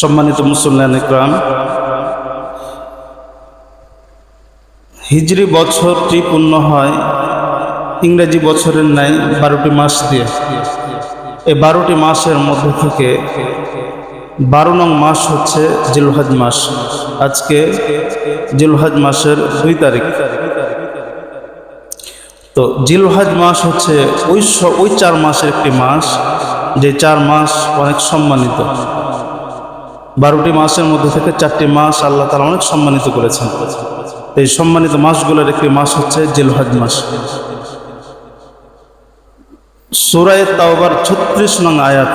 সম্মানিত মুসল্লান ইকরাম, হিজরি বছরটি পূর্ণ হয় ইংরেজি বছরের ন্যায় বারোটি মাস দিয়ে। এই বারোটি মাসের মধ্যে থেকে বারো নং মাস হচ্ছে জিলহাজ মাস। আজকে জিলহাজ মাসের দুই তারিখ। তো জিলহাজ মাস হচ্ছে ওই ওই চার মাসের একটি মাস, যে চার মাস অনেক সম্মানিত। বারোটি মাসের মধ্যে থেকে চারটি মাস আল্লাহ তালা অনেক সম্মানিত করেছেন। এই সম্মানিত মাসগুলোর একটি মাস হচ্ছে জিলহাজ মাস। সুরায় তাওবার ছত্রিশ নং আয়াত।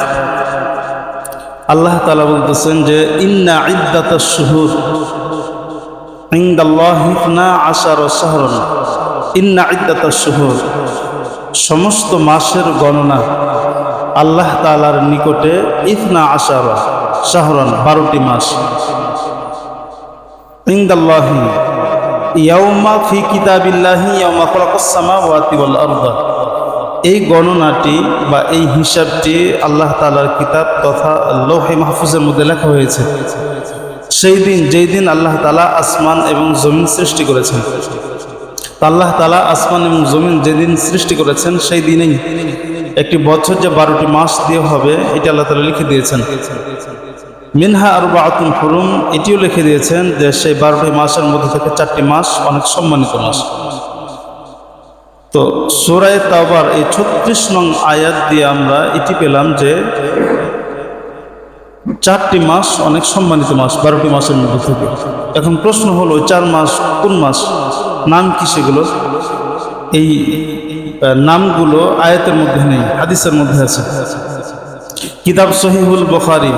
আল্লাহ তালা বলতেছেন যে, ইন্না ইদ্দাত শুহুর আশার ইন্না সমস্ত মাসের গণনা আল্লাহ তালার নিকটে ইফনা আশার। শাহরন, বারোটি মাস। ফি এই গণনাটি বা এই হিসাবটি আল্লাহ তালার কিতাব তথা লৌহে মাহফুজের মধ্যে লেখা হয়েছে। সেই দিন, যেই দিন আল্লাহ তালা আসমান এবং জমিন সৃষ্টি করেছেন। আল্লাহ তালা আসমান এবং জমিন যেদিন সৃষ্টি করেছেন, সেই দিনেই একটি বছর যে বারোটি মাস দিয়ে হবে, এটা আল্লাহ তাআলা লিখে দিয়েছেন। মিনহা আর বাতুন হুরুম, এটিও লিখে দিয়েছেন যে সেই বারোটি মাসের মধ্যে থেকে চারটি মাস অনেক সম্মানিত মাস। তো সুরায় তাওবার এই ছত্রিশ নং আয়াত দিয়ে আমরা এটি পেলাম যে চারটি মাস অনেক সম্মানিত মাস বারোটি মাসের মধ্যে থেকে। এখন প্রশ্ন হলো, ওই চার মাস কোন মাস? নাম কি সেগুলো? এই নামগুলো আয়াতের মধ্যে নেই, হাদিসের মধ্যে আছে। কিতাব সহিহুল বখারি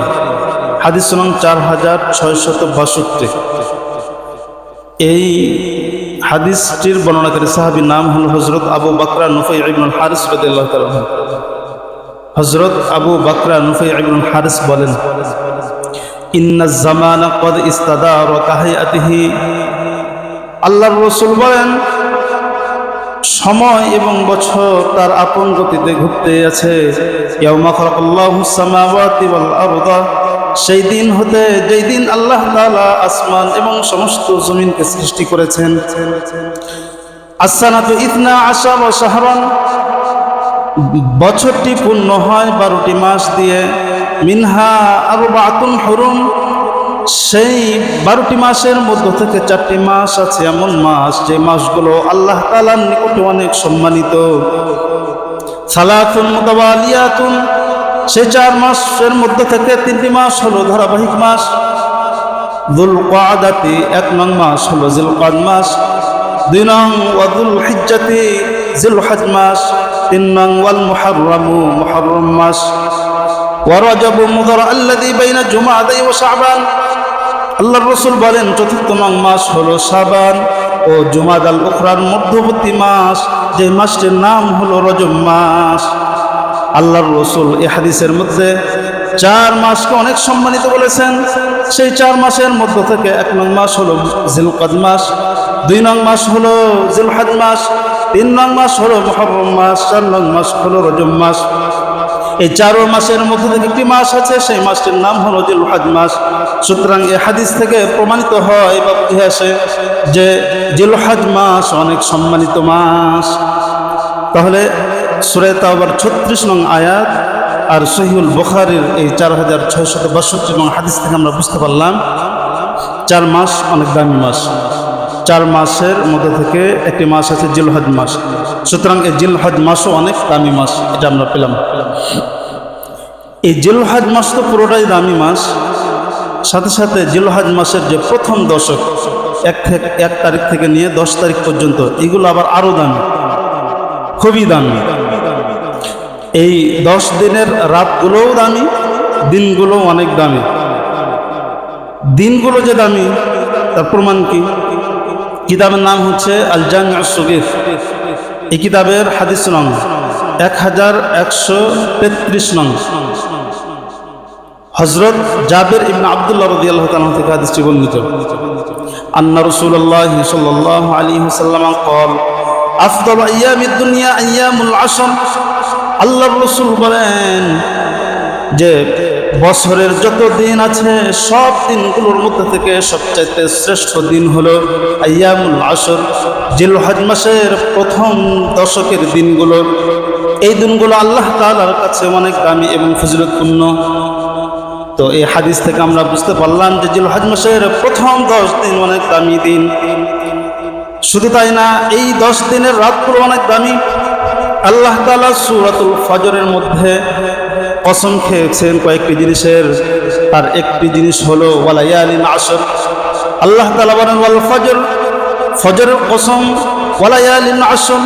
হাদিস নং চার হাজার ছয়শত বাষট্টি। এই হাদিসটির বর্ণনাকারী সাহাবীর নাম হল হজরত আবু বাকরা নুফাই ইবনুল হারিস আনহু। হজরত আবু বাকরা নুফাই ইবনুল হারিস বলেন ইন্না জামানা কদ ইস্তাদার কাহায়াতিহি। আল্লাহর রাসূল বলেন, সময় এবং বছর তার আপন গতিতে ঘুরতে আছে। ইয়াউমা খালাকাল্লাহুস সামাওয়াতি ওয়াল আরদা। সেই দিন হতে যেই দিন আল্লাহ তাআলা আসমান এবং সমস্ত জমিনকে সৃষ্টি করেছেন। আসানাতু ইতনা আশার ও শাহরান। বছরটি পূর্ণ হয় বারোটি মাস দিয়ে। মিনহা আরও বাতুন হরুম। সেই বারোটি মাসের মধ্য থেকে চারটি মাস আছে এমন মাস, যে মাসগুলো আল্লাহ তালার নিকটে অনেক সম্মানিত। সালাতুন মুতাওয়ালিয়াতুন। সেই চার মাসের মধ্যে থেকে তিনটি মাস হলো ধারাবাহিক মাস। দুল কাদাতি এক নং মাস হলো জিল কাদ মাস। দুই নং ওয়াদুল হিজাতি জিল হাজ মাস। তিন নং ওয়াল মুহাররামু মুহাররম মাস ওয়ারাজাবু মুদর আল্লাদি বাইনা জুমাদাই ও সাবান আল্লাহর রসুল বলেন, চতুর্থ নং মাস হলো শাবান ও জুমাদ আল উখরার মধ্যবর্তী মাস। যে মাসটির নাম হলো রজব মাস। আল্লাহর রসুল এ হাদিসের মধ্যে চার মাসকে অনেক সম্মানিত বলেছেন। সেই চার মাসের মধ্য থেকে এক নং মাস হলো জিলকাদ মাস, দুই নং মাস হলো জিলহাদ মাস, তিন নং মাস হলো মহরম মাস, চার নং মাস হলো রজব মাস। এই চারো মাসের মধ্যে থেকে একটি মাস আছে? সেই মাসটির নাম হলো জিলহাজ মাস। সুতরাং এ হাদিস থেকে প্রমাণিত হয় বা আসে যে জিলহাজ মাস অনেক সম্মানিত মাস। তাহলে সুরে তাওবার ছত্রিশ নং আয়াত আর সহিউল বুখারীর এই চার হাজার ছয়শত বাষট্টি নং হাদিস থেকে আমরা বুঝতে পারলাম, চার মাস অনেক দামি মাস। চার মাসের মধ্যে থেকে একটি মাস আছে জিলহজ মাস। সুতরাং এই জিলহজ মাসও অনেক দামি মাস, এটা আমরা পেলাম। এই জিলহজ মাস তো পুরোটাই দামি মাস। সাথে সাথে জিলহজ মাসের যে প্রথম দশক, এক থেকে এক তারিখ থেকে নিয়ে দশ তারিখ পর্যন্ত, এগুলো আবার আরও দামি, খুবই দামি। এই দশ দিনের রাতগুলোও দামি দিনগুলো অনেক দামি। দিনগুলো যে দামি, তার প্রমাণ কি? কিতাবের নাম হচ্ছে আলজাং সুগিফ এই কিতাবের হাদিস নং এক হাজার একশো তেত্রিশ নং। হজরত জাবের ইবনা আবদুল্লাহ রদি আল্লাহ তালা থেকে হাদিসটি বর্ণিত। আন্না রসুল্লাহ সাল্লাহ আলী সাল্লাম কল, আফদল মিদুনিয়া ইয়া আয়ামুল আসম আল্লাহর রাসূল বলেন যে বছরের যত দিন আছে, সব দিনগুলোর মধ্যে থেকে সবচাইতে শ্রেষ্ঠ দিন হলো আয়ামুল আসর, জিলহজ মাসের প্রথম দশকের দিনগুলো। এই দিনগুলো আল্লাহ তাআলার কাছে অনেক দামি এবং ফজিলতপূর্ণ। তো এই হাদিস থেকে আমরা বুঝতে পারলাম যে জিলহজ মাসের প্রথম দশ দিন অনেক দামি দিন। শুধু তাই না, এই দশ দিনের রাতগুলো অনেক দামি। আল্লাহ তালা সুরাতুল ফজরের মধ্যে কসম খেয়েছেন কয়েকটি জিনিসের। তার একটি জিনিস হলো ওয়ালাইয়ালিন আসর আল্লাহ তালা বলেন, ওয়াল ফজর। ফজরের কসম ওয়ালাইয়ালিন আসর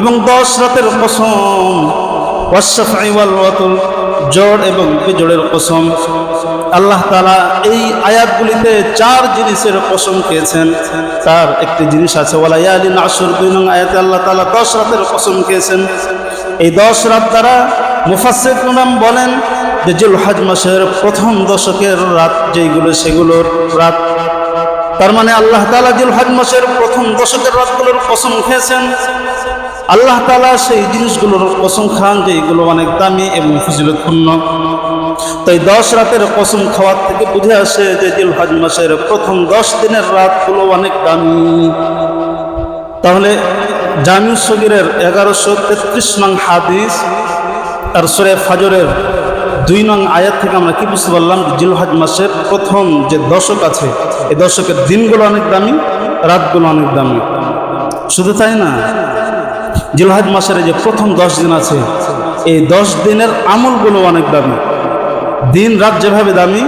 এবং দশ রাতের কসম ওয়াশাফাই ওয়াল জোর এবং বেজোড়ের কসম। আল্লাহ তালা এই আয়াতগুলিতে চার জিনিসের কসম খেয়েছেন। তার একটি জিনিস আছে ওয়ালাইয়ালিন আসর দুই নং আয়াতে আল্লাহ তালা দশ রাতের কসম খেয়েছেন। এই দশ রাত দ্বারা মুফাসির নাম বলেন যে জুল হজ মাসের প্রথম দশকের রাত যেইগুলো, সেগুলোর রাত। তার মানে আল্লাহ তালা জুল হজ মাসের প্রথম দশকের রাতগুলোর কসম খেয়েছেন। আল্লাহ তালা সেই জিনিসগুলোর কসম খান যে এগুলো অনেক দামি এবং ফজিলতপূর্ণ। তাই দশ রাতের কসম খাওয়ার থেকে বুঝে আসে যে জিল হজ মাসের প্রথম দশ দিনের রাতগুলো অনেক দামি। তাহলে জামিউ সগিরের এগারোশো তেত্রিশ নং হাদিস আর সুরে ফাজরের দুই নং আয়াত থেকে আমরা কি বুঝতে পারলাম জিলহাজ মাসের প্রথম যে দশক আছে, এই দশকের দিনগুলো অনেক দামি, রাতগুলো অনেক দামি। শুধু তাই না জিলহাজ মাসের যে প্রথম দশ দিন আছে, এই দশ দিনের আমলগুলো অনেক দামি। দিন রাত যেভাবে দামি,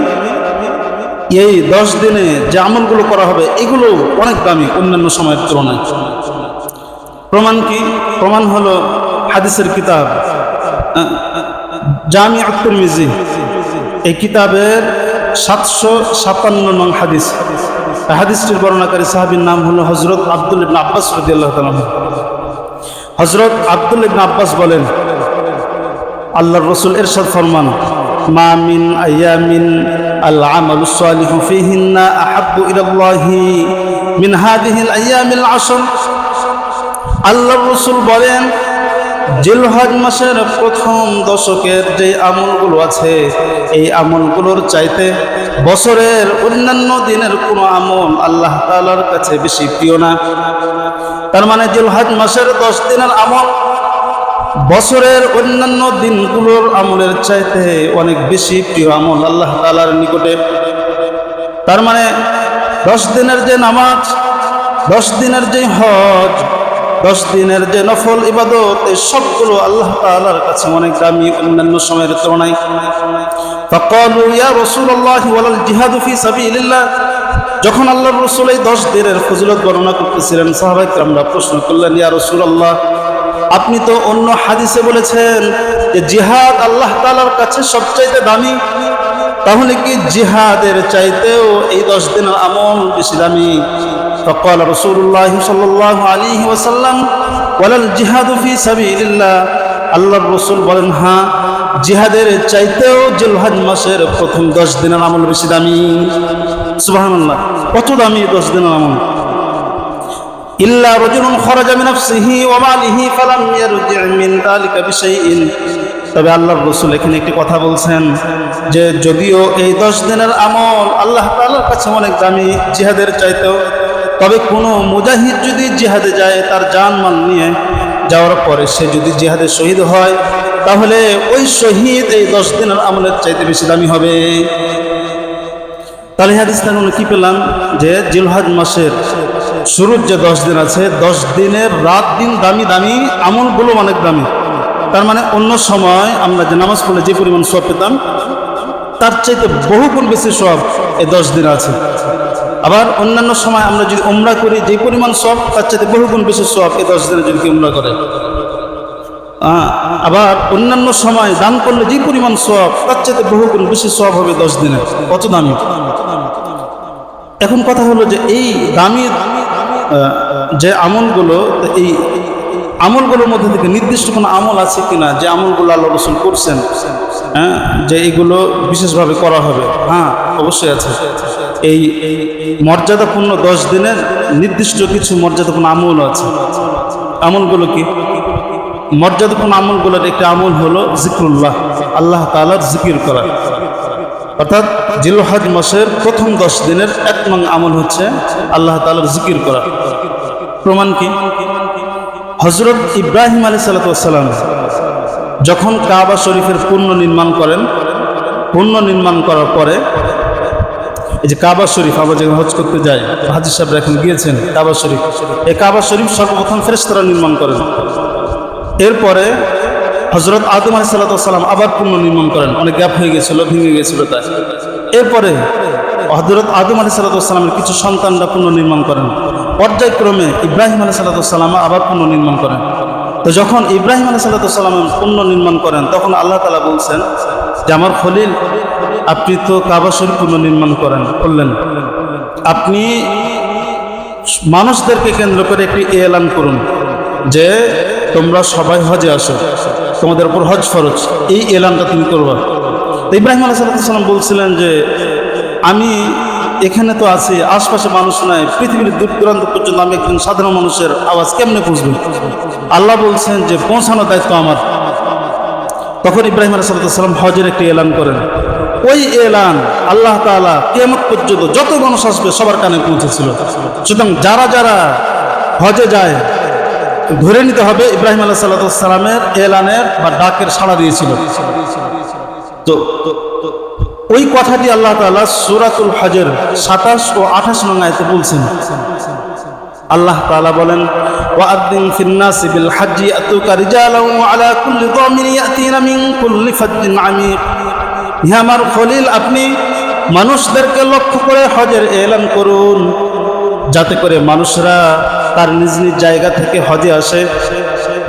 এই দশ দিনে যে আমলগুলো করা হবে, এগুলো অনেক দামি অন্যান্য সময়ের তুলনায়। প্রমাণ কি? প্রমাণ হলো হাদিসের কিতাব। জামি আক্তুর মিজি এই কিতাবের সাতশো সাতান্ন নং হাদিস। হাদিসটির বর্ণাকারী সাহাবির নাম হলো হজরত আব্দুল ইবনা আব্বাস রদিয়াল্লাহ তালাম হজরত আব্দুল ইবনা আব্বাস বলেন, আল্লাহর রসুল এরশাদ ফরমান মা মিন আয়ামিন আল আমাল সালিহু ফিহিন্না আহাব্বু ইলাল্লাহি মিন হাদিহিল আয়ামিল আশর। আল্লাহর রসুল বলেন, জিলহজ মাসের প্রথম দশকের যে আমলগুলো আছে, এই আমলগুলোর চাইতে বছরের অন্যান্য দিনের কোনো আমল আল্লাহ তালার কাছে বেশি প্রিয় না। তার মানে জিলহজ মাসের দশ দিনের আমল বছরের অন্যান্য দিনগুলোর আমলের চাইতে অনেক বেশি প্রিয় আমল আল্লাহ তালার নিকটে তার মানে দশ দিনের যে নামাজ দশ দিনের যে হজ দশ দিনের যে নফল ইবাদত এই সবগুলো আল্লাহ তাআলার কাছে অনেক দামি অন্যান্য সময়ের তুলনায় فقالوا يا رسول الله ولا الجهاد في سبيل الله যখন আল্লাহর রসুল এই দশ দিনের ফজিলত বর্ণনা করতেছিলেন সাহাবাই আমরা প্রশ্ন করলেন ইয়া রসুল আল্লাহ আপনি তো অন্য হাদিসে বলেছেন যে জিহাদ আল্লাহ তাআলার কাছে সবচাইতে দামি তাহলে কি জিহাদের চাইতেও এই দশ দিনের আমল বেশি দামি فقال رسول الله صلى الله عليه وسلم ولا الجهاد في سبيل الله আল্লাহর রসুল বলেন হ্যাঁ জিহাদের চাইতেও জিলহাজ মাসের প্রথম দশ দিনের আমল বেশি দামি সুবহানাল্লাহ কত দামি দশ দিনের আমল ইল্লা রজুলুন খরাজা মিন নাফসিহি ওয়া মালিহি ফালাম ইয়ারজি মিন যালিকা বিশাইইন। তবে আল্লাহর রসুল এখানে একটি কথা বলছেন যে যদিও এই দশ দিনের আমল আল্লাহ তাআলার কাছে অনেক দামি জিহাদের চাইতেও, তবে কোনো মুজাহিদ যদি জিহাদে যায় তার জান মাল নিয়ে যাওয়ার পরে সে যদি জিহাদে শহীদ হয়, তাহলে ওই শহীদ এই দশ দিনের আমলের চাইতে বেশি দামি হবে। তাহলে হাদিস আমরা কি পেলাম? যে জিলহাজ মাসের শুরুর যে দশ দিন আছে, দশ দিনের রাত দিন দামি দামি আমলগুলো অনেক দামি। তার মানে অন্য সময় আমরা যে নামাজ পড়লে যে পরিমাণ সব পেতাম, তার চাইতে বহু গুণ বেশি সব এই দশ দিন আছে। আবার অন্যান্য সময় আমরা যদি উমরা করি, যে পরিমাণ সব, তার চাইতে বহুগুণ বেশি সব এই দশ দিনে যদি উমরা করে। আবার অন্যান্য সময় দান করলে যে পরিমাণ সব, তার চাইতে বহুগুণ বেশি সব হবে দশ দিনে। কত দামি? এখন কথা হলো যে এই দামি যে আমলগুলো, এই আমলগুলোর মধ্যে থেকে নির্দিষ্ট কোনো আমল আছে কিনা, যে আমলগুলো আল্লাহ রসুল করছেন হ্যাঁ যে এইগুলো বিশেষভাবে করা হবে? হ্যাঁ অবশ্যই আছে। এই মর্যাদাপূর্ণ দশ দিনের নির্দিষ্ট কিছু মর্যাদাপূর্ণ আমল আছে। আমলগুলো কি? মর্যাদাপূর্ণ আমলগুলোর একটি আমল হলো জিক্রুল্লাহ, আল্লাহ তালার জিকির করা। অর্থাৎ জিলহাজ মাসের প্রথম দশ দিনের এক আমল হচ্ছে আল্লাহ তালার জিকির করা। প্রমাণ কি? হজরত ইব্রাহিম আলী সালাতাম যখন কাবা শরীফের পূর্ণ নির্মাণ করেন পূর্ণ নির্মাণ করার পরে এই যে কাবা শরীফ, আমরা যেখানে হজ করতে যাই, হাজির সাহেবরা এখন গিয়েছেন কাবা শরীফ। এই কাবা শরীফ সর্বপ্রথম ফেরেস্তারা নির্মাণ করেন। এরপরে হজরত আদম আলি সাল্লাম আবার পূর্ণ নির্মাণ করেন। অনেক গ্যাপ হয়ে গেছিল, ভেঙে গেছিল তাই এরপরে হজরত আদম আলি সাল্লামের কিছু সন্তানরা পূর্ণ নির্মাণ করেন। পর্যায়ক্রমে ইব্রাহিম আলি সাল্লাম আবার পূর্ণ নির্মাণ করেন। তো যখন ইব্রাহিম আলি সাল্লাম পূর্ণ নির্মাণ করেন, তখন আল্লাহ তালা বলছেন যে, আমার খলিল, আপনি তো কাবা শরীফ পূর্ণ নির্মাণ করেন, করলেন। আপনি মানুষদেরকে কেন্দ্র করে একটি এলান করুন যে তোমরা সবাই হজে আসো। তোমাদের উপর হজ ফরজ, এই এলানটা তুমি করবা। ইব্রাহিম আলাইসাল্লাম বলছিলেন যে, আমি এখানে তো আছি, আশপাশে মানুষ নাই, পৃথিবীর দূর দূরান্ত পর্যন্ত আমি একজন সাধারণ মানুষের আওয়াজ কেমনে বুঝব? আল্লাহ বলছেন যে পৌঁছানোর দায়িত্ব আমার। তখন ইব্রাহিম আলাইসাল্লাম হজের একটি এলান করেন। ওই এলান আল্লাহ তালা কেমন পর্যন্ত যত মানুষ আসবে সবার কানে পৌঁছেছিল। সুতরাং যারা যারা হজে যায় ধরে নিতে হবে ইব্রাহিম আল্লাহ সাল্লামের এলানের বা ডাকের সাড়া দিয়েছিল। তো ওই কথাটি আল্লাহ তালা সুরাতুল হজের সাতাশ ও আঠাশ নং আয়তে বলছেন। আল্লাহ তাআলা বলেন আতুকা রিজালান ওয়া আলা কুল্লি দামিন ইয়াতিনা মিন কুল্লি ফাজ্জিন আমিক হে আমার খলিল, আপনি মানুষদেরকে লক্ষ্য করে হজের এলান করুন, যাতে করে মানুষরা তার নিজ নিজ জায়গা থেকে হজে আসে।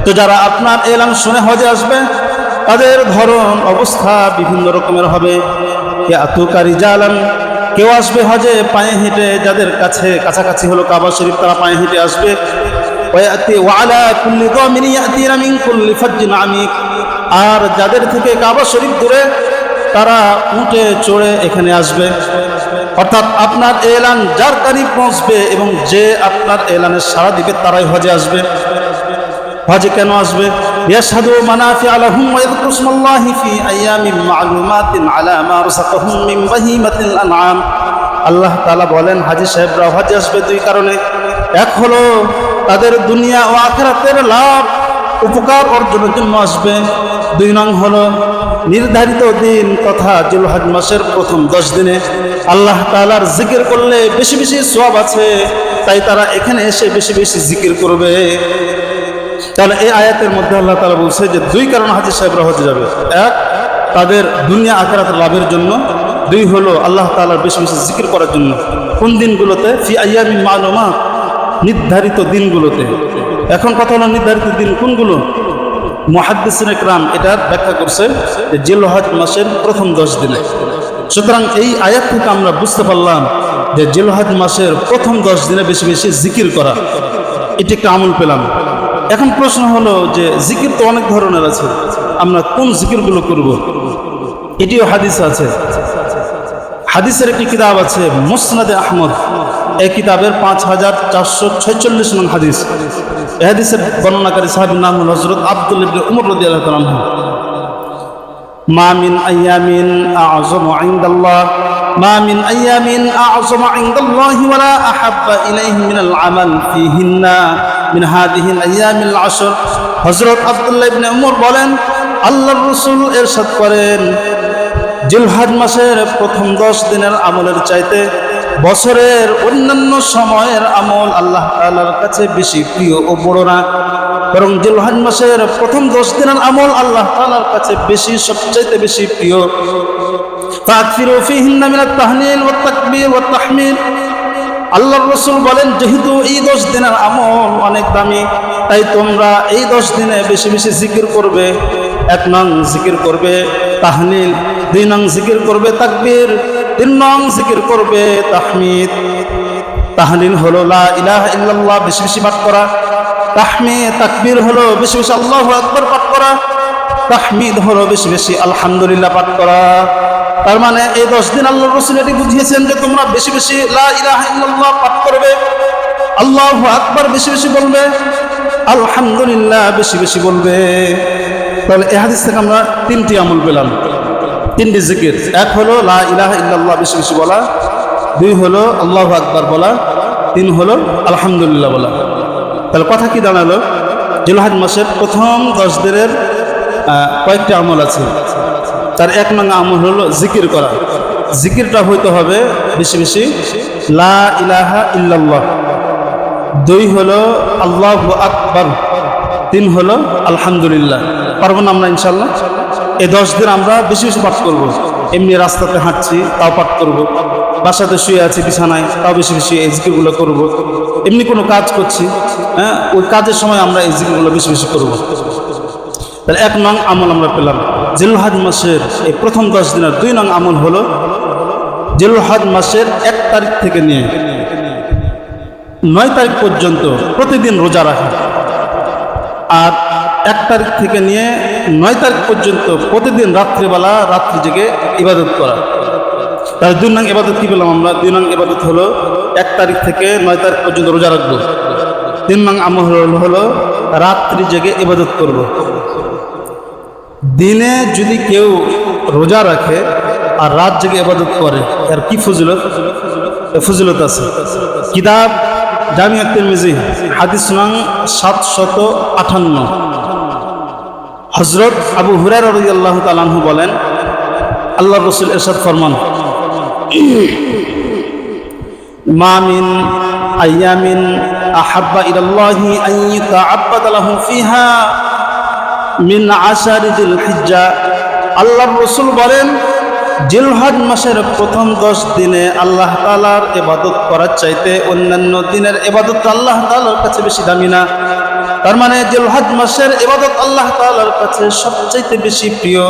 তো যারা আপনার এলান শুনে হজে আসবে, তাদের ধরন, অবস্থা বিভিন্ন রকমের হবে। কেউ আসবে হজে পায়ে হেঁটে, যাদের কাছে কাছাকাছি হলো কাবা শরীফ, তারা পায়ে হেঁটে আসবে। আর যাদের থেকে কাবা শরীফ দূরে, তারা উঠে চড়ে এখানে আসবে। অর্থাৎ আপনার এলান যার তারিখ পৌঁছবে এবং যে আপনার এলানের সাড়া দিবে তারাই হজে আসবে। হজে কেন আসবে? ইয়াশহাদু মানাফি আলাহুম ওয়া ইয়াযকুরু ইসমাল্লাহি ফি আইয়ামিন মা'লুমাতিন আলা মা রাযাকাহুম মিন বাহিমাতিল আন'আম। আল্লাহ তাআলা বলেন, হাজী সাহেবরা হজে আসবে দুই কারণে। এক হলো, তাদের দুনিয়া ও আখিরাতের লাভ, উপকার অর্জনের জন্য আসবে। দুই নং হলো নির্ধারিত দিন তথা জুলহাজ মাসের প্রথম দশ দিনে আল্লাহ তালার জিকির করলে বেশি বেশি সব আছে, তাই তারা এখানে এসে বেশি বেশি জিকির করবে। তাহলে এই আয়াতের মধ্যে আল্লাহ তালা বলছে যে দুই কারণ হাজির সাহেবরা হতে যাবে। এক, তাদের দুনিয়া আকারাত লাভের জন্য। দুই হলো আল্লাহ তালার বেশি বেশি জিকির করার জন্য। কোন দিনগুলোতে? ফি আয়ামিন মালুমা নির্ধারিত দিনগুলোতে। এখন কথা হলো নির্ধারিত দিন কোনগুলো? মহাদ্দিসিন একরাম এটার ব্যাখ্যা করছে যে জিলহজ মাসের প্রথম দশ দিনে। সুতরাং এই আয়াত থেকে আমরা বুঝতে পারলাম যে জিলহজ মাসের প্রথম দশ দিনে বেশি বেশি জিকির করা, এটি একটা আমল পেলাম। এখন প্রশ্ন হলো যে জিকির তো অনেক ধরনের আছে, আমরা কোন জিকিরগুলো করব? এটিও হাদিস আছে। হাদিসের একটি কিতাব আছে মুসনাদে আহমদ। এই কিতাবের পাঁচ হাজার চারশো ছয়চল্লিশ নং হাদিস। এই হাদিসের বর্ণনাকারী সাহাবির নাম হল হজরত আব্দুল উমর রদি আল্লাহ তালাম মা মিন আইয়ামিন আযম ইনদাল্লাহ, মা মিন আইয়ামিন আযম ইনদাল্লাহি ওয়ালা আহাব্বা ইলাইহি মিনাল আমাল ফিহিন্না মিন হাদিহিল আইয়ামিল আশর। হযরত আব্দুল্লাহ ইবনে উমর বলেন, আল্লাহর রাসূল ইরশাদ করেন, জিলহাজ মাসের প্রথম দশ দিনের আমলের চাইতে বছরের অন্যান্য সময়ের আমল আল্লাহ তাআলার কাছে বেশি প্রিয় ও বড় না। বরং জিলহাজ মাসের প্রথম দশ দিনের আমল আল্লাহ তাআলার কাছে বেশি, সবচাইতে বেশি প্রিয়। ফাকফিরু ফিহিন্না মিনাত তাহলিল ওয়াত তাকবীর ওয়াত তাহমিদ। আল্লাহর রসুল বলেন, যেহেতু এই দশ দিনের আমল অনেক দামি, তাই তোমরা এই দশ দিনে বেশি বেশি জিকির করবে। এক নং জিকির করবে তাহলিল, দুই নং জিকির করবে তাকবীর তিন নং জিকির করবে, তাহমিদ। তাহলিল হলো লা ইলাহা ইল্লাল্লাহ, বেশি বেশি পাঠ করা। তাহমিদ, তাকবীর হলো বেশি বেশি আল্লাহু আকবার পাঠ করা। তাহমিদ হলো বেশি বেশি আলহামদুলিল্লাহ পাঠ করা। তার মানে এই দশ দিন আল্লাহ রসুল এটি বুঝিয়েছেন যে তোমরা বেশি বেশি লা ইলাহা ইল্লাল্লাহ পাঠ করবে। আল্লাহু আকবার বেশি বেশি বলবে। আলহামদুলিল্লাহ বেশি বেশি বলবে। তাহলে এ হাদিস থেকে আমরা তিনটি আমল পেলাম। তিনটি জিকির। এক হলো, লা ইলাহা ইল্লাল্লাহ বেশি বেশি বলা। দুই হলো, আল্লাহ আকবার বলা। তিন হলো, আলহামদুলিল্লাহ বলা। তাহলে কথা কি দাঁড়াল? জিলহাজ মাসের প্রথম দশ দিনের কয়েকটি আমল আছে। তার এক নং আমল হলো জিকির করা। জিকিরটা হইতে হবে বেশি বেশি, লা ইলাহা ইল্লাল্লাহ দুই হলো, আল্লাহ আকবার তিন হলো, আলহামদুলিল্লাহ পারব না আমরা ইনশাল্লাহ? এই দশ দিন আমরা বেশি বেশি পাঠ করব। এমনি রাস্তাতে হাঁটছি, তাও পাঠ করব। বাসাতে শুয়ে আছি, বিছানায়, তাও বেশি বেশি এই জিকিরগুলো করব। এমনি কোনো কাজ করছি হ্যাঁ ওই কাজের সময় আমরা এই জিকিরগুলো বেশি বেশি করব। তাহলে এক নং আমল আমরা পেলাম জিলহাজ মাসের এই প্রথম দশ দিনের দুই নং আমল হলো জিলহাজ মাসের এক তারিখ থেকে নিয়ে নয় তারিখ পর্যন্ত প্রতিদিন রোজা রাখা আর এক তারিখ থেকে নিয়ে নয় তারিখ পর্যন্ত প্রতিদিন রাত্রিবেলা রাত্রি জেগে ইবাদত করা। তাহলে দুই নাং ইবাদত কী পেলাম আমরা? দুই নং ইবাদত হলো এক তারিখ থেকে নয় তারিখ পর্যন্ত রোজা রাখব। তিন নাং আমল হলো রাত্রি জেগে ইবাদত করব। দিনে যদি কেউ রোজা রাখে আর রাত জেগে ইবাদত করে আর কি ফজিলত? ফজিলত আছে। কিতাব জামিয়া তিরমিজি, হাদিস নং সাতশত আঠান্ন। হজরত আবু হুরার আল্লাহ তালাহু বলেন আল্লাহ রসুল এরশাদ ফরমান মামিন আয়ামিন আহাব্বা ইলাল্লাহি আন ইতাআব্বাদা ফিহা মিন আশারি দিল হিজ্জা আল্লাহর রসুল বলেন, জিলহজ মাসের প্রথম দশ দিনে আল্লাহ তালার এবাদত করার চাইতে অন্যান্য দিনের এবাদত আল্লাহ তালার কাছে বেশি দামি না। তার মানে জিলহজ মাসের এবাদত আল্লাহ তালার কাছে সবচাইতে বেশি প্রিয়।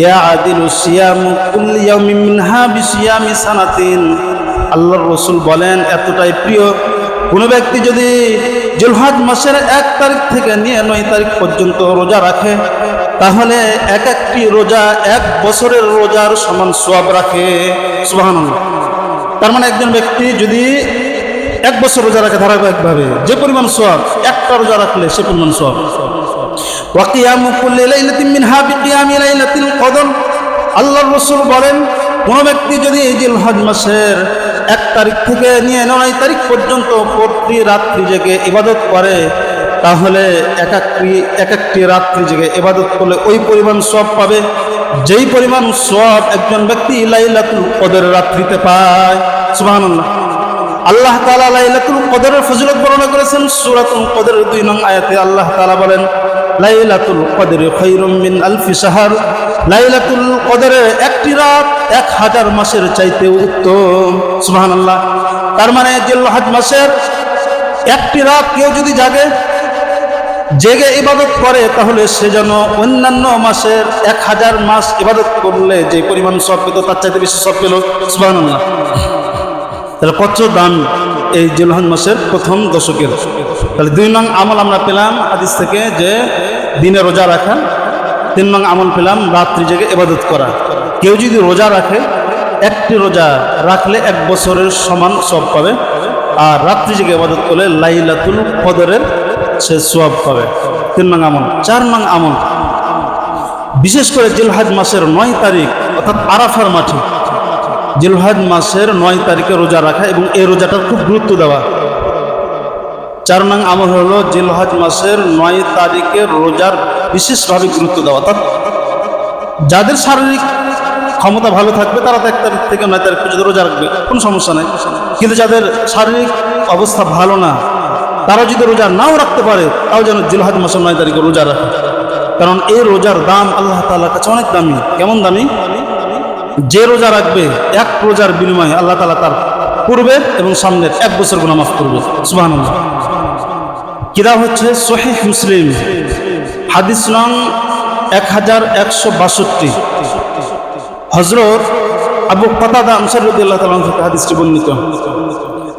ইয়া আদিলু সিয়ামু কুল্লি ইয়াউমিন মিনহা বিসিয়ামি সানাতিন। আল্লাহর রসুল বলেন, এতটাই প্রিয়। কোনো ব্যক্তি যদি জুলহাজ মাসের এক তারিখ থেকে নিয়ে নয় তারিখ পর্যন্ত রোজা রাখে, তাহলে এক একটি রোজা এক বছরের রোজার সমান সোয়াব রাখে। সুবাহান তার মানে একজন ব্যক্তি যদি এক বছর রোজা রাখে ধারাবাহিকভাবে যে পরিমাণ সোয়াব একটা রোজা রাখলে সে পরিমাণ সোয়াব ওয়াকিয়ামু কুল্লি লাইলাতিন মিনহা বিকিয়ামি লাইলাতিল কদর। আল্লাহর রাসূল বলেন, কোন ব্যক্তি যদি এই জিলহজ মাসের এক তারিখ থেকে নিয়ে নয় তারিখ পর্যন্ত প্রতি রাত্রি জেগে ইবাদত করে, তাহলে এক একটি এক একটি রাত্রি জেগে ইবাদত করলে ওই পরিমাণ সব পাবে। যেই পরিমাণ সব একজন ব্যক্তি লাইলাতুল কদর রাত্রিতে পায়, সুবহানাল্লাহ। আল্লাহ তাআলা লাইলাতুল কদরের ফজিলত বর্ণনা করেছেন, সূরাতুল কদরের দুই নং আয়াতে আল্লাহ তাআলা বলেন, লাইলাতুল কদরে খৈরুম মিন আলফি সাহার লাইলাতুল কদরে একটি রাত এক হাজার মাসের চাইতে উত্তম। সুহান আল্লাহ তার মানে জিলহজ মাসের একটি রাত কেউ যদি জাগে, জেগে ইবাদত করে, তাহলে সে যেন অন্যান্য মাসের এক হাজার মাস ইবাদত করলে যে পরিমাণ সব পেত, তার চাইতে বেশি সব পেল। সুবহানাল্লাহ। তাহলে কত দাম এই জিলহন মাসের প্রথম দশকের। তাহলে দুই নং আমল আমরা পেলাম হাদিস থেকে যে দিনে রোজা রাখা, তিন নং আমল পেলাম রাত্রি জেগে এবাদত করা। কেউ যদি রোজা রাখে, একটি রোজা রাখলে এক বছরের সমান সব পাবে আর রাত্রি জেগে এবাদত করলে লাইলাতুল কদরের সে সব পাবে। তিন নং আমল, চার নং আমল। বিশেষ করে জিলহাজ মাসের নয় তারিখ, অর্থাৎ আরাফার মাঠে জিলহাজ মাসের নয় তারিখে রোজা রাখা এবং এই রোজাটার খুব গুরুত্ব দেওয়া। চার নং আমল হলো জিলহাজ মাসের নয় তারিখে রোজার বিশেষভাবে গুরুত্ব দেওয়া। অর্থাৎ যাদের শারীরিক ক্ষমতা ভালো থাকবে, তারা তো এক তারিখ থেকে নয় তারিখ পর্যন্ত রোজা রাখবে, কোনো সমস্যা নেই। কিন্তু যাদের শারীরিক অবস্থা ভালো না, তারা যদি রোজা নাও রাখতে পারে, তাও যেন জিলহাজ মাসের নয় তারিখে রোজা রাখে। কারণ এই রোজার দাম আল্লাহ তাআলার কাছে অনেক দামি। কেমন দামি? যে রোজা রাখবে, এক রোজার বিনিময়ে আল্লাহ তালা তার পূর্বের এবং সামনের এক বছর গুণা মাফ করবে। সুবাহান কিরা হচ্ছে? সোহেহ মুসলিম। হাদিস নং এক হাজার একশো বাষট্টি। হজরত আবু কতাদা আনসারুদ্দাহ তালাম থেকে হাদিসটি বর্ণিত।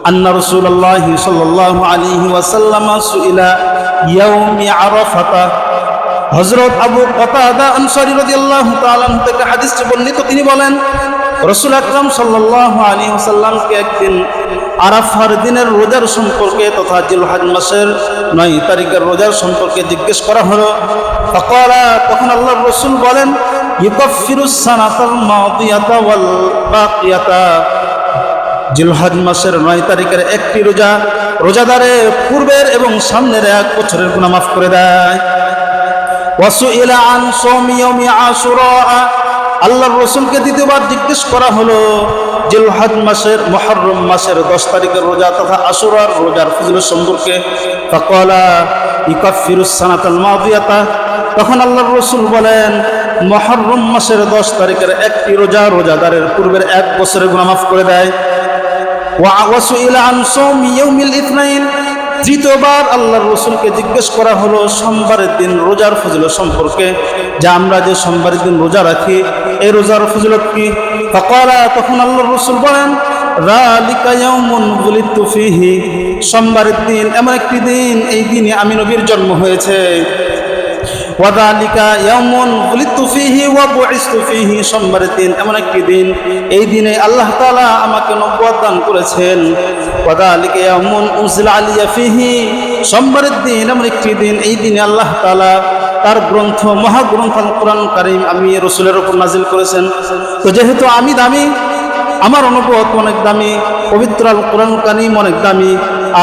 আন্না রসুল্লাহ সাল্লাহ আলিহি ওয়াসাল্লামা সুইলা ইয়াউমি হজরত আবু কতাদা আনসারী রাদিয়াল্লাহু তাআলা থেকে হাদিসটি বর্ণিত, তিনি বলেন, রসুল আকরাম সাল্লাল্লাহু আলাইহি ওয়াসাল্লামকে একদিন আরাফার দিনের রোজার সম্পর্কে তথা জিলহাজ মাসের নয় তারিখের রোজার সম্পর্কে জিজ্ঞেস করা হলো। ফকালা, তখন আল্লাহর রসুল বলেন জিলহজ মাসের নয় তারিখের একটি রোজা, রোজাদারে পূর্বের এবং সামনের এক বছরের গুনাহ মাফ করে দেয়। ওয়াসুইলা আন সওমি ইয়াউমি আশুরা। আল্লাহর রসুলকে দ্বিতীয়বার জিজ্ঞেস করা হলো, জিলহজ মাসের, মুহররম মাসের দশ তারিখের রোজা তথা আশুরার রোজার ফজিল সম্পর্কে। ফাকালা ইকাফিরুস সানাতাল মাদিয়াতা। তখন আল্লাহর রসুল বলেন মহরম মাসের দশ তারিখের একটি রোজা রোজাদারের পূর্বের এক বছরের গুনাহ মাফ করে দেয়। ওয়া ওয়াসুইলা আন সওমি ইয়াউমিল ইথনাইন তৃতীয়বার আল্লাহ রসুলকে জিজ্ঞেস করা হলো, সোমবারের দিন রোজার ফজিলত সম্পর্কে? যে আমরা যে সোমবারের দিন রোজা রাখি, এই রোজার ফজিলত কি? ফকরা তখন আল্লাহর রসুল বলেন সোমবারের দিন, এমন একটি দিন, এই দিনে আমি নবীর জন্ম হয়েছে। ওয়াদালিকা ইয়াউমুন বুলিতু ফিহি ওয়া বুইসতু ফিহি সোমবারের দিন, এমন একটি দিন। এই দিনে আল্লাহ তাআলা আমাকে নবুয়ত দান করেছেন। ওয়াদালিকা ইয়াউমুন উনজিলা আলিয়া ফিহি, সোমবারের এমন একটি দিন। এই দিনে আল্লাহ তাআলা তার গ্রন্থ, মহাগ্রন্থ কোরআন কারিম আমি রসুলের উপর নাজিল করেছেন। তো যেহেতু আমি দামি, আমার অনুভব অনেক দামি, পবিত্র আল কোরআন কারিম অনেক দামি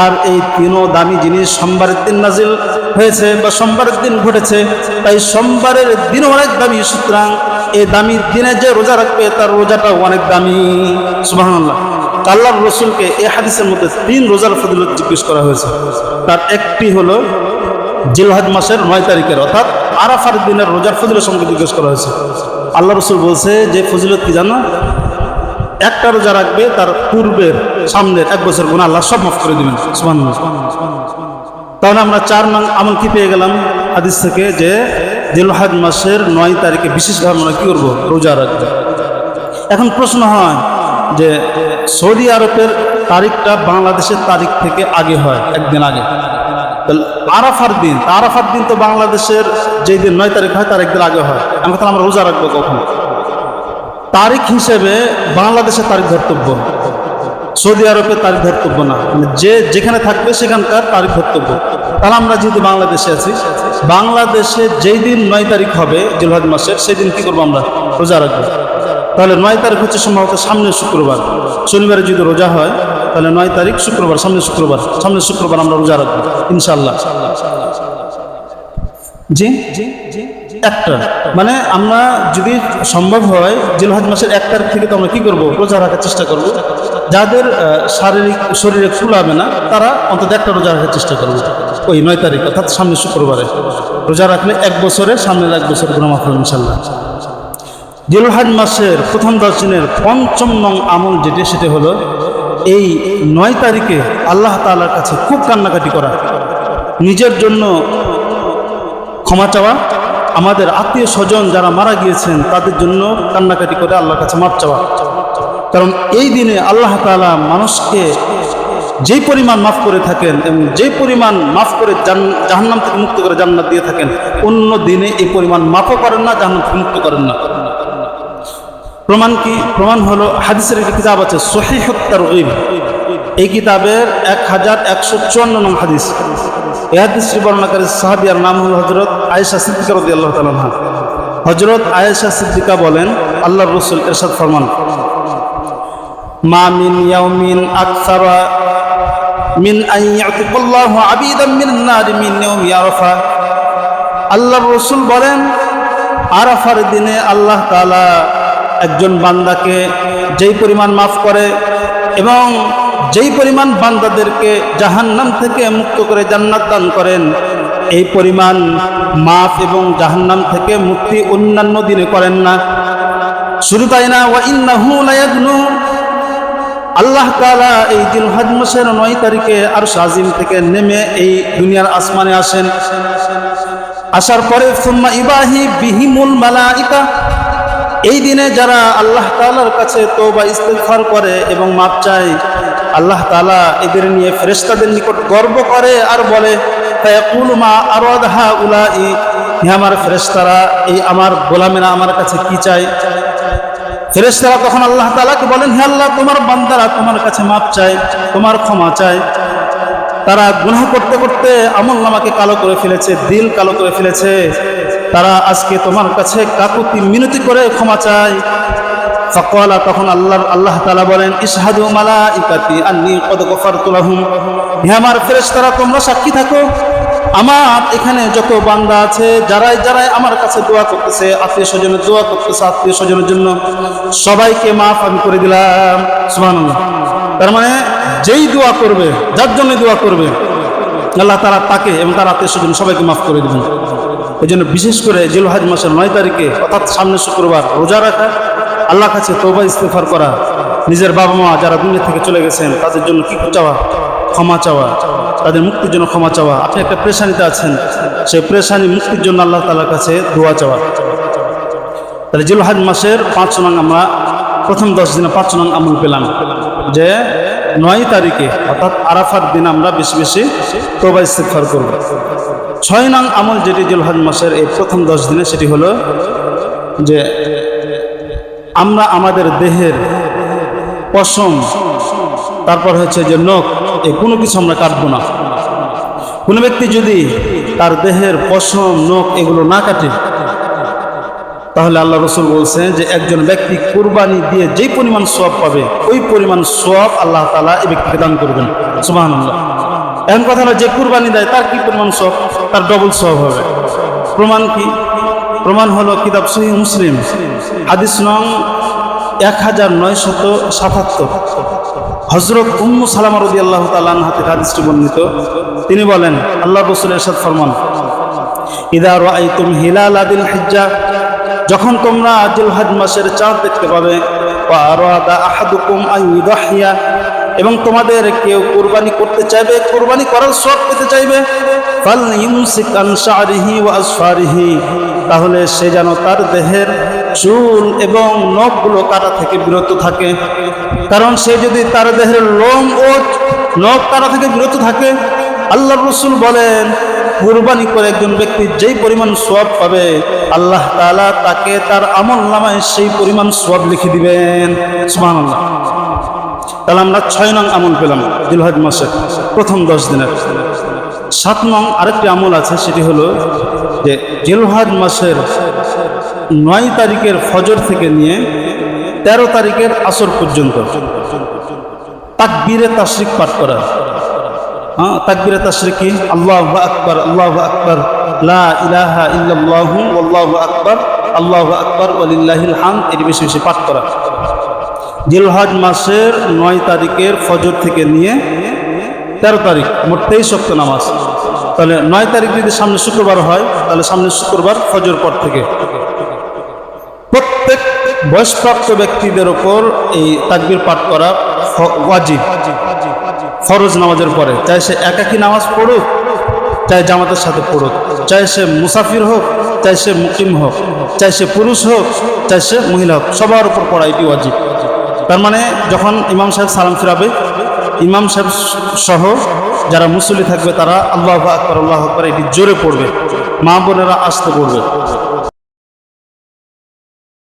আর এই তিনও দামি জিনিস সোমবারের দিন নাজিল হয়েছে বা সোমবারের দিন ঘটেছে, তাই সোমবারের দিন অনেক দামি, সুতরাং এই দামি দিনে যে রোজা রাখবে, তার রোজাটা অনেক দামি। সুবহানাল্লাহ। আল্লাহর রসুলকে এই হাদিসের মধ্যে তিন রোজার ফজিলত জিজ্ঞেস করা হয়েছে। তার একটি হলো জিলহাজ মাসের নয় তারিখের, অর্থাৎ আরাফার দিনের রোজার ফজিলত সম্পর্কে জিজ্ঞেস করা হয়েছে। আল্লাহ রসুল বলছে, যে ফজিলত কি জানো? একটা রোজা রাখবে, তার পূর্বের সামনের এক বছর গুণ আল্লাহ সব মাফ করে দিবেন। তাহলে আমরা চার নং আমল কি পেয়ে গেলাম? হাদিস থেকে যে দিলহাজ মাসের নয় তারিখে বিশেষভাবে আমরা কী করব? রোজা রাখব। এখন প্রশ্ন হয় যে সৌদি আরবের তারিখটা বাংলাদেশের তারিখ থেকে আগে হয়, একদিন আগে। আরাফার দিন আরাফার দিন তো বাংলাদেশের যেই দিন নয় তারিখ হয়, তার একদিন আগে হয়। আমরা তাহলে আমরা রোজা রাখব কখন? তারিখ হিসেবে বাংলাদেশের তারিখ ধর্তব্য। সৌদি আরবের তারিখ ধর্তব্য না। মানে যে যেখানে থাকবে সেখানকার তারিখ ধর্তব্য। তাহলে আমরা যেহেতু বাংলাদেশে আছি, বাংলাদেশে যেই দিন নয় তারিখ হবে জিলহাজ মাসের, সেই দিন কী করব আমরা? রোজা রাখব। তাহলে নয় তারিখ হচ্ছে সম্ভবত সামনের শুক্রবার। শনিবারে যদি রোজা হয়, তাহলে নয় তারিখ শুক্রবার, সামনের শুক্রবার। সামনের শুক্রবার আমরা রোজা রাখব ইনশাল্লাহ জি জি? একটা। মানে আমরা যদি সম্ভব হয় জিলহাজ মাসের এক তারিখ থেকে তো আমরা কী করব? রোজা রাখার চেষ্টা করব। যাদের শারীরিক, শরীরে ফুলাবে না, তারা অন্তত একটা রোজা রাখার চেষ্টা করব। ওই নয় তারিখ, অর্থাৎ সামনে শুক্রবারে। রোজা রাখলে এক বছরে সামনের এক বছর গুণমাফ হবে ইনশাল্লাহ জিলহাজ মাসের প্রথম দশ দিনের পঞ্চম নং আমল যেটি, সেটা হলো এই নয় তারিখে আল্লাহ তালার কাছে খুব কান্নাকাটি করা। নিজের জন্য ক্ষমা চাওয়া আমাদের আত্মীয় স্বজন যারা মারা গিয়েছেন, তাদের জন্য কান্নাকাটি করে আল্লাহর কাছে মাপ চাওয়া। কারণ এই দিনে আল্লাহ তাআলা মানুষকে যেই পরিমাণ মাফ করে থাকেন এবং যেই পরিমাণ মাফ করে জাহান্নাম থেকে মুক্ত করে জান্নাত দিয়ে থাকেন, অন্য দিনে এই পরিমাণ মাফও করেন না, জাহান্নাম থেকে মুক্ত করেন না। প্রমাণ কি? প্রমাণ হলো হাদিসের একটি কিতাব আছে সহিহত্তার এই কিতাবের এক হাজার একশো চুয়ান্ন নং হাদিস। এই হাদিসটি বর্ণনাকারী সাহাবিয়ার নাম হল হজরত আয়েশা সিদ্দিকা আল্লাহ তালা হজরত আয়েশা সিদ্দিকা বলেন আল্লাহ রসুল এরশাদ ফরমান, মা মিন ইয়াউমিন আকসারা মিন আন ইয়াতিকাল্লাহু আবিদাম মিনান নারি মিন ইয়াউমি আরাফা। আল্লাহর রসুল বলেন, আরাফার দিনে আল্লাহ তাআলা একজন বান্দাকে যেই পরিমাণ মাফ করে এবং যেই পরিমাণ বান্দাদেরকে জাহান্নাম থেকে মুক্ত করে জান্নাত দান করেন, এই পরিমাণ মাফ এবং জাহান্নাম থেকে মুক্তি অন্যান্য দিনে করেন না। শুধু তাই না আল্লাহ তাআলা এই দিন হজ মাসের নয় তারিখে আর আজিম থেকে নেমে এই দুনিয়ার আসমানে আসেন। আসার পরে, সুম্মা ইবাহি বিহিমুল মালাইকা। এই দিনে যারা আল্লাহ তালার কাছে তওবা ইস্তেগফার করে এবং মাপ চায়, আল্লাহ তালা এদের নিয়ে ফেরেশতাদের নিকট গর্ব করে আর বলে মা আরাদহা উলাই হে আমার ফেরেশতারা, এই আমার গোলামেরা আমার কাছে কি চায়? ফেরেশতারা তখন আল্লাহ তালাকে বলেন, হে আল্লাহ, তোমার বান্দারা তোমার কাছে মাপ চায়, তোমার ক্ষমা চায়। তারা গুনাহ করতে করতে আমল নামাকে কালো করে ফেলেছে, দিল কালো করে ফেলেছে। তারা আজকে তোমার কাছে কাকুতি মিনতি করে ক্ষমা চায়। ফকওয়ালা তখন আল্লাহ আল্লাহ তালা বলেন ইসহাদু মালা ইকাতি আন্নি কদ গফারতু লাহুম। হে আমার ফেরেশতারা, তোমরা সাক্ষী থাকো। আমার এখানে যত বান্দা আছে, যারাই যারাই আমার কাছে দোয়া করতেছে, আত্মীয় স্বজনের দোয়া করতেছে, আত্মীয় স্বজনের জন্য সবাইকে মাফ আমি করে দিলাম। তার মানে যেই দোয়া করবে, যার জন্য দোয়া করবে, আল্লাহ তারা তাকে এবং তার আত্মীয় স্বজন সবাইকে মাফ করে দেবেন। এই জন্য বিশেষ করে জিলহাজ মাসের নয় তারিখে, অর্থাৎ সামনে শুক্রবার, রোজা রাখা আল্লাহ কাছে তোবা ইস্তেফার করা, নিজের বাবা মা যারা দুনিয়া থেকে চলে গেছেন, তাদের জন্য কি চাওয়া? ক্ষমা চাওয়া। তাদের মুক্তির জন্য ক্ষমা চাওয়া। আপনি একটা প্রেশানিতে আছেন, সেই প্রেশানি মুক্তির জন্য আল্লাহ তালার কাছে দোয়া চাওয়া। তাহলে জিলহাজ মাসের পাঁচ নং আমরা প্রথম দশ দিনে পাঁচ নং আমল পেলাম। যে নয় তারিখে, অর্থাৎ আরাফার দিন আমরা বেশি বেশি তোবা ইস্তেফার করব। ছয় নং আমল যেটি জিলহাজ মাসের এই প্রথম দশ দিনে, সেটি হলো যে আমরা আমাদের দেহের পশম, তারপর হচ্ছে যে নখ এই কোনো কিছু আমরা কাটবো না। কোনো ব্যক্তি যদি তার দেহের পশম, নখ এগুলো না কাটে তাহলে আল্লাহ রসুল বলছেন যে একজন ব্যক্তি কুরবানি দিয়ে যেই পরিমাণ সোয়াব পাবে, ওই পরিমাণ সোয়াব আল্লাহ তালা এই ব্যক্তিকে দান করবেন। আল্লাহ এমন কথা হলো যে কুরবানি দেয়, তার কি পরিমাণ সব তার ডবল সোয়াব হবে। প্রমাণ কি? প্রমাণ হলো কিতাব সহি মুসলিম, হাদিস নং এক হাজার নয়শত সাতাত্তর। হজরত উম্মু সালামা রদি আল্লাহ তালান হাতে হাদিসটি বর্ণিত। তিনি বলেন আল্লাহ রসুল এরশাদ ফরমান, ইদা রাআইতুম হিলাল আদিল হিজ্জা যখন তোমরা আজুল হজ মাসের চাঁদ দেখতে পাবে এবং তোমাদের কেউ কোরবানি করতে চাইবে, কুরবানি করার সব পেতে চাইবে তাহলে সে যেন তার দেহের চুল এবং নখগুলো কাটা থেকে বিরত থাকে। কারণ সে যদি তার দেহের লোম ও নখ কাটা থেকে বিরত থাকে আল্লাহ রসুল বলেন কুরবানি করে একজন ব্যক্তি যেই পরিমাণ সোয়াব পাবে, আল্লাহ তাআলা তাকে তার আমল নামায় সেই পরিমাণ সোয়াব লিখে দিবেন। তাহলে আমরা ছয় নং আমল পেলাম দিলহাজ মাসের, প্রথম দশ দিনের। সাত নং আরেকটি আমল আছে, সেটি হলো যে জিলহাজ মাসের নয় তারিখের ফজর থেকে নিয়ে তেরো তারিখের আসর পর্যন্ত তাকবীরে তাশরিক পাঠ করা। হ্যাঁ তাকবীরে তাশরিক, আল্লাহ আকবর আল্লাহ আকবর, লা ইলাহা ইল্লাল্লাহু, আল্লাহু আকবর আল্লাহু আকবর, ওয়ালিল্লাহিল হামদ এটি বেশি বেশি পাঠ করা। জিলহজ মাসের নয় তারিখের ফজর থেকে নিয়ে তেরো তারিখ মোট তেইশ অক্ট নামাজ। তাহলে নয় তারিখ যদি সামনে শুক্রবার হয়, তাহলে সামনে শুক্রবার ফজর পর থেকে। প্রত্যেক বয়সপ্রাপ্ত ব্যক্তিদের ওপর এই তাকবির পাঠ করা ওয়াজিব। ফরজ নামাজের পরে। চাই সে একাকী নামাজ পড়ুক, চাই জামাতের সাথে পড়ুক। চাই সে মুসাফির হোক, চাই সে মুকিম হোক। চাই সে পুরুষ হোক, চাই সে মহিলা হোক। সবার উপর পড়া এটি ওয়াজিব। তার মানে যখন ইমাম সাহেব সালাম ফিরাবে, ইমাম সাহেব সহ যারা মুসল্লি থাকবে তারা আল্লাহ আকবর আল্লাহ আকবর এটি জোরে পড়বে। মা বোনেরা আসতে পড়বে।